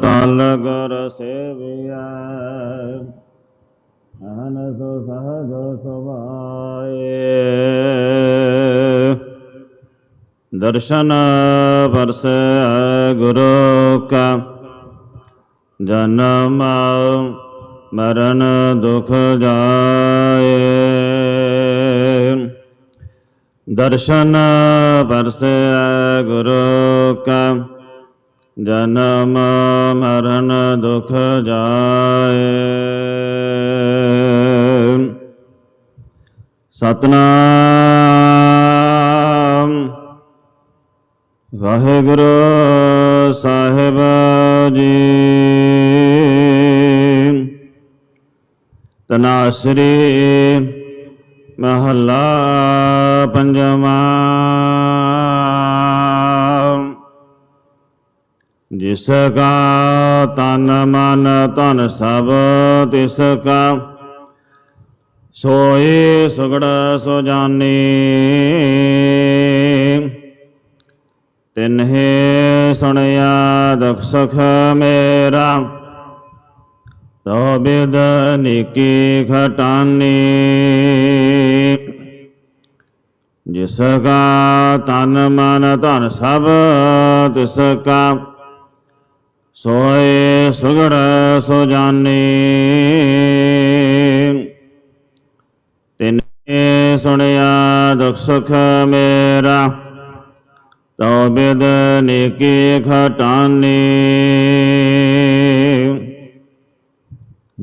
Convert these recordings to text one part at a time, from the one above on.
ਤਲ ਗੁਰ ਸੇਵਿਆ ਅਨਸ ਸਹਜ ਸੁਭਾਏ। ਦਰਸ਼ਨ ਪਰਸ ਗੁਰੂ ਕਾ, ਜਨਮ ਮਰਨ ਦੁਖ ਜਾਏ। ਦਰਸ਼ਨ ਪਰਸ ਗੁਰੂ ਕਾ, ਜਨਮ ਮਰਨ ਦੁਖ ਜਾਏ। ਸਤਨਾਮ। ਵਾਹਿਗੁਰੂ ਸਾਹਿਬ ਜੀ। ਤਨਾਸਰੀ ਮਹੱਲਾ ਪੰਜਵਾਂ। ਜਿਸ ਕਾ ਤਨ ਮਨ ਧਨ ਸਭ ਤਿਸ ਕਾ, ਸੋਏ ਸੁਗੜ ਸੋ ਜਾਣੀ। ਤਿਨਹਿ ਸੁਣਿਆ ਦੁਖ ਸੁਖ ਮੇਰਾ, ਤੋ ਬਿਦ ਨਿਕੀ ਖਟਾਨੀ। ਜਿਸ ਕਾ ਤਨ ਮਨ ਧਨ ਸਭ ਤਿਸ ਕਾ ਸੋਏ ਸੁਗੜ ਸੋ ਜਾਣੀ ਤਿਨੇ ਸੁਣਿਆ ਦੁਖ ਸੁਖ ਮੇਰਾ ਤੋ ਬਿਦ ਨਿਕੀ ਖਟਾਨੀ।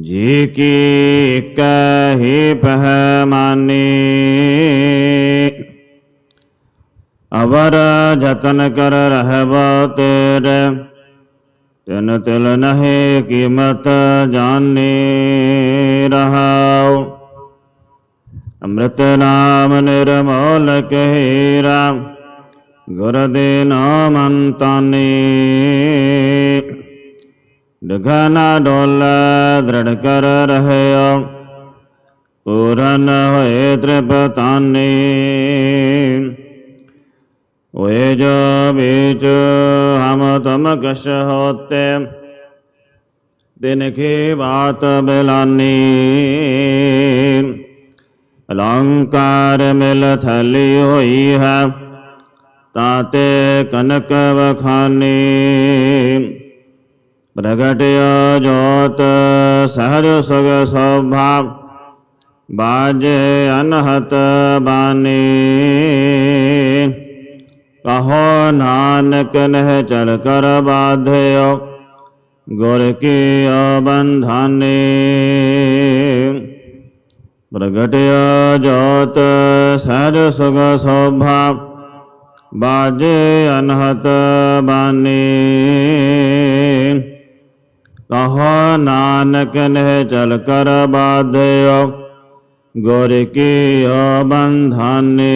ਜੀ ਕੀ ਕਹੀ ਪਹਿਮਾਨੀ। ਅਵਰ ਜਤਨ ਕਰ ਰਹਿਬ ਤੇਰੇ। ਤਿਨ ਤਿਲ ਨਹਿ ਕੀਮਤ ਜਾਣੀ ਰਹਾਉ। ਅੰਮ੍ਰਿਤ ਨਾਮ ਨਿਰਮੋਲ ਹੀਰਾ ਗੁਰ ਦੇ ਨਾਮ ਅੰਤਾਨੀ। ਡਗਨਾ ਡੋਲ, ਦ੍ਰਿੜ ਕਰ ਰਹਿਓ, ਪੂਰਨ ਹੋਏ ਤ੍ਰਿਪਤਾਨੀ। ਹੋਏ ਜੋ ਵਿੱਚ ਤੁਮ ਕਸ਼ ਹੋਤੇ ਦਿਨ ਕੀ ਬਾਤ ਬਿਲਾਨੀ। ਅਲੰਕਾਰ ਮਿਲ ਥਲੀ ਹੋਈ ਹੈ ਤਾਤੇ ਕਨਕ ਵਖਾਨੀ। ਪ੍ਰਗਟਿਆ ਜੋਤ ਸਹਜ ਸੁਗ ਸੋਭਾ, ਬਾਜੇ ਅਨਹਤ ਬਾਨੀ। ਕਹੋ ਨਾਨਕ ਨਹਿ ਚਲ ਕਰ ਬਾਧਿਓ, ਗੁਰ ਕੀ ਬੰਧਾਨੀ। ਪ੍ਰਗਟਿਆ ਜੋਤ ਸਹਜ ਸੁਗ ਸੋਭਾ, ਬਾਜੇ ਅਨਹਤ ਬਾਨੀ। ਕਹੋ ਨਾਨਕ ਨਹਿ ਚਲ ਕਰ ਬਾਧਿਓ, ਗੁਰ ਕੀ ਬੰਧਾਨੀ।